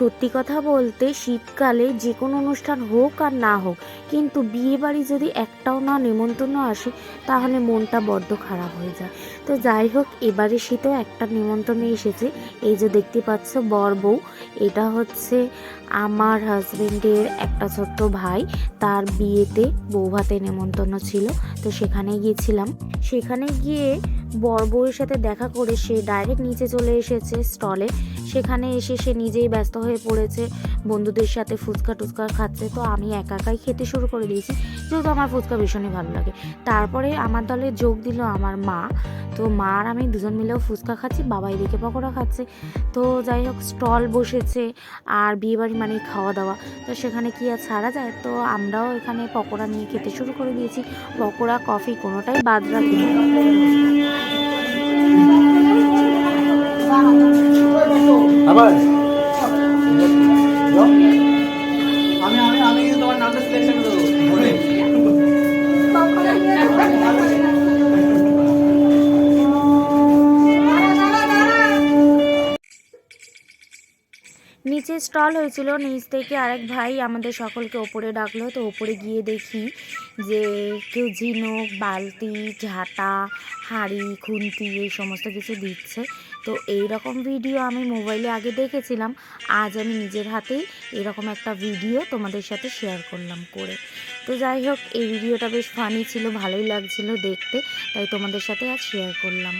সত্যি কথা বলতে শীতকালে যে কোনো অনুষ্ঠান হোক আর না হোক, কিন্তু বিয়ে বাড়ি যদি একটাও না নেমন্তন্ন আসে, তাহলে মনটা বড্ড খারাপ হয়ে যায়। তো যাই হোক, এবারে শীতেও একটা নেমন্তন্ন এসেছে। এই যে দেখতে পাচ্ছ বর বউ, এটা হচ্ছে আমার হাজবেন্ডের একটা ছোট্ট ভাই। তার বিয়েতে বউ ভাতে নেমন্তন্ন ছিল, তো সেখানে গিয়েছিলাম। সেখানে গিয়ে বর সাথে দেখা করে সে ডাইরেক্ট নিচে চলে এসেছে স্টলে সেখানে এসে সে নিজেই ব্যস্ত হয়ে পড়েছে, বন্ধুদের সাথে ফুচকা টুচকা খাচ্ছে। তো আমি একা একাই খেতে শুরু করে দিয়েছি, যেহেতু আমার ফুচকা ভীষণই ভালো লাগে। তারপরে আমার দলে যোগ দিল আমার মা। তো মা আর আমি দুজন মিলেও ফুচকা খাচ্ছি, বাবা এদিকে পকোড়া খাচ্ছে। তো যাই হোক স্টল বসেছে আর বিয়েবাড়ি মানে খাওয়া দাওয়া। তো সেখানে কি আর ছাড়া যায়? তো আমরাও এখানে পকোড়া নিয়ে খেতে শুরু করে দিয়েছি। পকোড়া, কফি কোনোটাই বাদ রাখিনি আবার। আমি আমি আমি তোমার নামটা সিলেকশন নিচে স্টল হয়েছিল। নিচ থেকে আরেক ভাই আমাদের সকলকে ওপরে ডাকলো। তো ওপরে গিয়ে দেখি যে কেউ ঝিনুক, বালতি, ঝাঁটা, হাঁড়ি, খুন্তি এই সমস্ত কিছু দিচ্ছে। তো এই রকম ভিডিও আমি মোবাইলে আগে দেখেছিলাম। আজ আমি নিজের হাতেই এরকম একটা ভিডিও তোমাদের সাথে শেয়ার করলাম করে। তো যাই হোক, এই ভিডিওটা বেশ ফানি ছিল, ভালোই লাগছিল দেখতে। তাই তোমাদের সাথে আজ শেয়ার করলাম।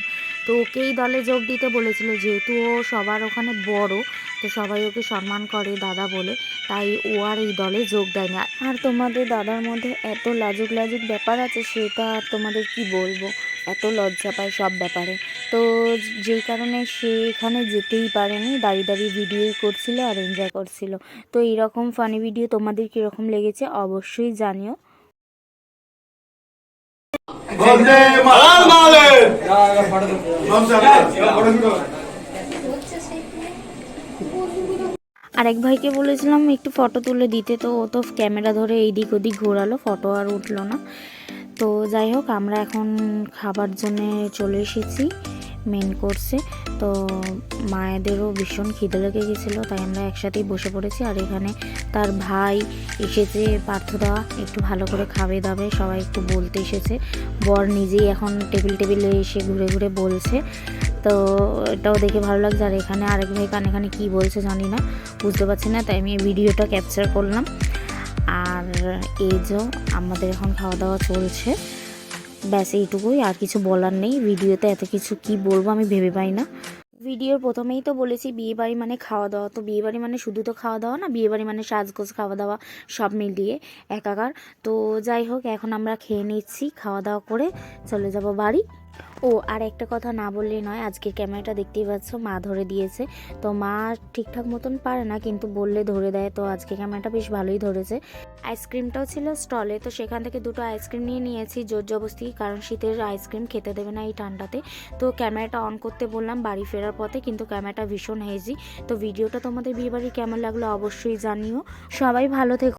তো ওকেই দলে যোগ দিতে বলেছিল, যেহেতু ও সবার ওখানে বড়, তো সবাই ওকে সম্মান করে দাদা বলে, তাই ও আর এই দলে যোগ দেয় না আর তোমাদের দাদার মধ্যে এত লাজুক লাজুক ব্যাপার আছে, সেটা আর তোমাদের কি বলব? এত লজ্জা পায় সব ব্যাপারে। তো যেই কারণে সে এখানে যেতেই পারেনি, দাঁড়িয়ে দাঁড়িয়ে ভিডিওই করছিল আর এনজয় করছিল। তো এইরকম ফানি ভিডিও তোমাদের কীরকম লেগেছে অবশ্যই জানিও। আরেক ভাইকে বলেছিলাম একটু ফটো তুলে দিতে তো ও তো ক্যামেরা ধরে এইদিক ওদিক ঘোরালো ফটো আর উঠল না। তো যাই হোক আমরা এখন খাবার জন্যে চলে এসেছি। মেন কোর্সে তো মায়েদেরও ভীষণ খিদে লেগে গেছিল, তাই আমরা একসাথেই বসে পড়েছি। আর এখানে তার ভাই এসেছে পার্থদা একটু ভালো করে খাবে দাবে, সবাই একটু বলতে এসেছে। বর নিজেই এখন টেবিল টেবিলে এসে ঘুরে ঘুরে বলছে। তো এটাও দেখে ভালো লাগছে। আর এখানে আরেক ভাই কানে কানে কী বলছে জানি না, বুঝতে পারছি না, তাই আমি ভিডিওটা ক্যাপচার করলাম। আর এই যে আমাদের এখন খাওয়া দাওয়া চলছে। ব্যাস, এইটুকুই। আর কিছু বলার নেই। ভিডিওতে এত কিছু কি বলব আমি ভেবে পাই না। ভিডিওর প্রথমেই তো বলেছি বিয়ে বাড়ি মানে খাওয়া দাওয়া তো বিয়ে বাড়ি মানে শুধু তো খাওয়া দাওয়া না বিয়ে বাড়ি মানে সাজগোজ খাওয়া দাওয়া সব মিলিয়ে একাকার। তো যাই হোক, এখন আমরা খেয়ে নিচ্ছি খাওয়া দাওয়া করে চলে যাব বাড়ি। ও, আর একটা কথা না বললেই নয়, আজকের ক্যামেরাটা দেখতেই পাচ্ছ, মা ধরে দিয়েছে। তো মা ঠিকঠাক মতন পারে না, কিন্তু বললে ধরে দেয়, তো আজকে ক্যামেরাটা বেশ ভালোই ধরেছে। আইসক্রিমটাও ছিল স্টলে, তো সেখান থেকে দুটো আইসক্রিম নিয়ে নিয়েছি, জোর জবস্তি কারণ শীতের আইসক্রিম খেতে দেবে না এই ঠান্ডাতে। তো ক্যামেরাটা অন করতে বললাম, বাড়ি ফেরার পথে, কিন্তু ক্যামেরাটা ভীষণ হেজি তো ভিডিওটা তোমাদের বিয়ে বাড়ি কেমন লাগল অবশ্যই জানিও। সবাই ভালো থেকো।